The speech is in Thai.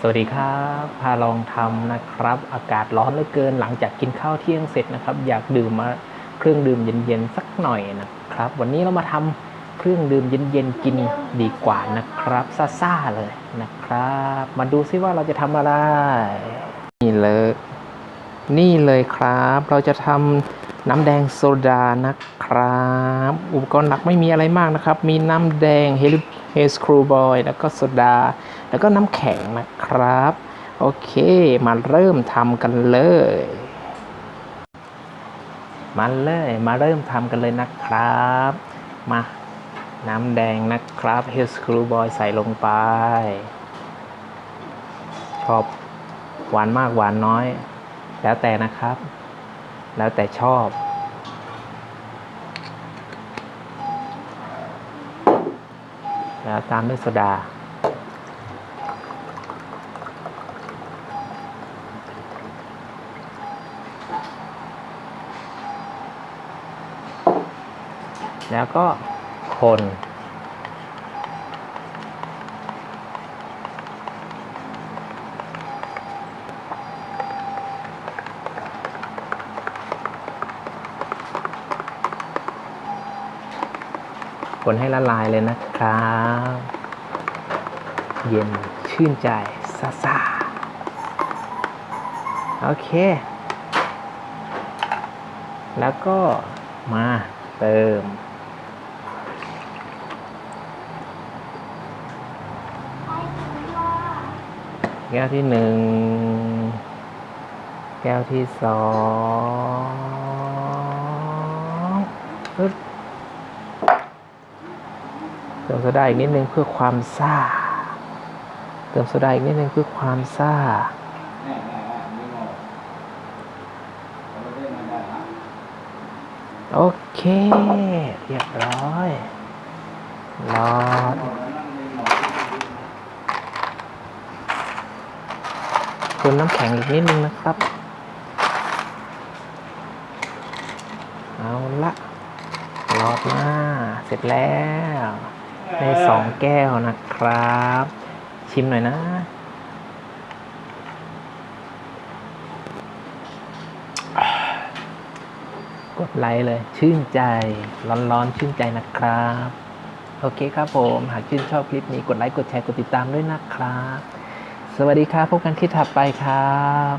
สวัสดีครับพาลองทำนะครับ อากาศร้อนเหลือเกิน หลังจากกินข้าวเที่ยงเสร็จนะครับ อยากดื่มมาเครื่องดื่มเย็นๆสักหน่อยนะครับ วันนี้เรามาทำเครื่องดื่มเย็นๆกินดีกว่านะครับซ่าๆเลยนะครับ มาดูซิว่าเราจะทำอะไร นี่เลย นี่เลยครับ เราจะทำ น้ำแดงโซดานะครับ อุปกรณ์หลักไม่มีอะไรมากนะครับ มีน้ำแดงเฮลิเฮสครูบอยแล้วก็โซดา แล้วก็น้ำแข็งนะครับ โอเค มาเริ่มทำกันเลย มาเลย มาเริ่มทำกันเลยนะครับ มา น้ำแดงนะครับเฮสครูบอยใส่ลงไปชอบหวานมากหวานน้อย แล้วแต่นะครับ แล้วแต่ชอบ แล้วตามด้วยโซดา แล้วก็คน คนให้ละลายเลยนะครับ เย็นชื่นใจซาซาโอเค แล้วก็มาเติมแก้วที่หนึ่ง แก้วที่สองปึ๊บ เติมโซดาอีกนิดนึงเพื่อความซ่า เติมโซดาอีกนิดนึงเพื่อความซ่า โอเค เรียบร้อยรอดคนน้ำแข็งอีกนิดนึงนะครับ เอาละรอดมา เสร็จแล้ว ได้สองแก้วนะครับ ชิมหน่อยนะ กดไลค์เลย ชื่นใจ ร้อนๆ ชื่นใจนะครับ โอเคครับผม หากชื่นชอบคลิปนี้ กดไลค์ กดแชร์ กดติดตามด้วยนะครับ สวัสดีครับ พบกันคลิปถัดไปครับ